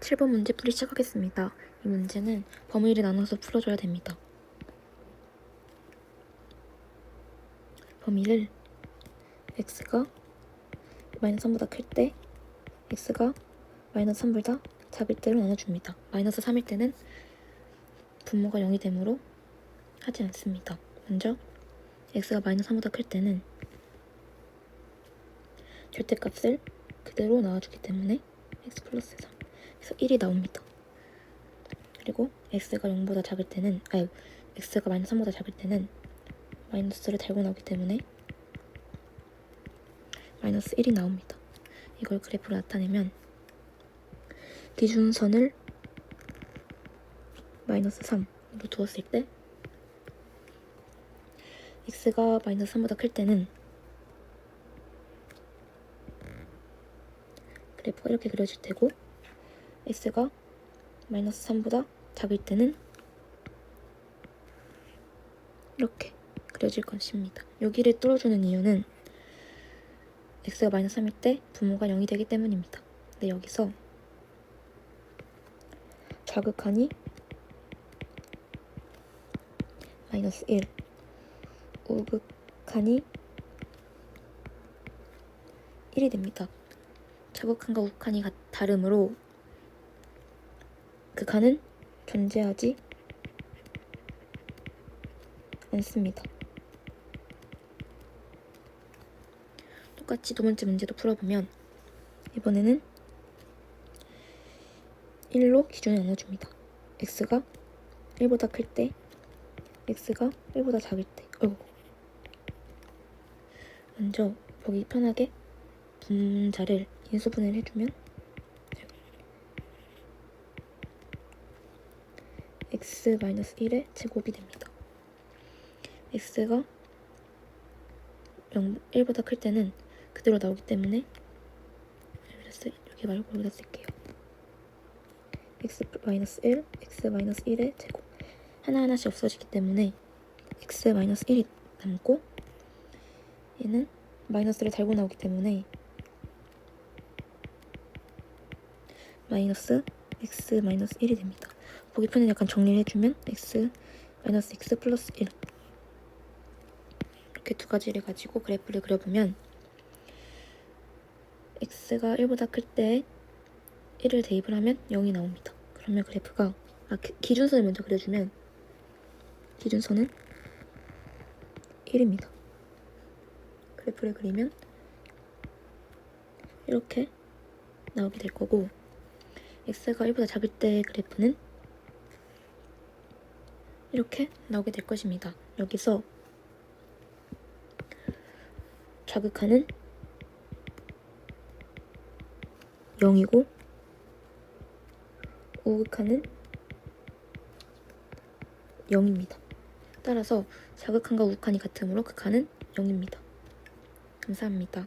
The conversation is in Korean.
7번 문제 풀이 시작하겠습니다. 이 문제는 범위를 나눠서 풀어줘야 됩니다. 범위를 x가 마이너스 3보다 클 때 x가 마이너스 3보다 작을 때로 나눠줍니다. 마이너스 3일 때는 분모가 0이 되므로 하지 않습니다. 먼저 x가 마이너스 3보다 클 때는 절대값을 그대로 나와주기 때문에 x 플러스 3 그래서 1이 나옵니다. 그리고 x가 0보다 작을 때는 아니 x가 마이너스 3보다 작을 때는 마이너스를 달고 나오기 때문에 마이너스 1이 나옵니다. 이걸 그래프로 나타내면 기준선을 마이너스 3으로 두었을 때 x가 마이너스 3보다 클 때는 그래프가 이렇게 그려질 테고 x가 마이너스 3보다 작을 때는 이렇게 그려질 것입니다. 여기를 뚫어주는 이유는 x가 마이너스 3일 때 분모가 0이 되기 때문입니다. 근데 여기서 좌극한이 마이너스 1 우극한이 1이 됩니다. 좌극한과 우극한이 같- 다르므로 극한은 존재하지 않습니다. 똑같이 두 번째 문제도 풀어보면 이번에는 1로 기준을 나눠줍니다. x가 1보다 클 때, x가 1보다 작을 때. 어이구. 먼저 보기 편하게 분자를 인수분해를 해주면 x-1의 제곱이 됩니다. x가 0, 1보다 클 때는 그대로 나오기 때문에 여기 말고 여기다 쓸게요. x-1, x-1의 제곱 하나하나씩 없어지기 때문에 x-1이 남고 얘는 마이너스를 달고 나오기 때문에 마이너스 x 마이너스 1이 됩니다. 보기 편에 약간 정리를 해주면 x 마이너스 x 플러스 1 이렇게 두 가지를 가지고 그래프를 그려보면 x가 1보다 클 때 1을 대입을 하면 0이 나옵니다. 그러면 그래프가 아, 기- 기준선을 먼저 그려주면 기준선은 1입니다. 그래프를 그리면 이렇게 나오게 될 거고 x가 1보다 작을 때 그래프는 이렇게 나오게 될 것입니다. 여기서 자극하는 0이고 우극하는 0입니다. 따라서 자극한과 우극한이 같으므로 극한은 0입니다. 감사합니다.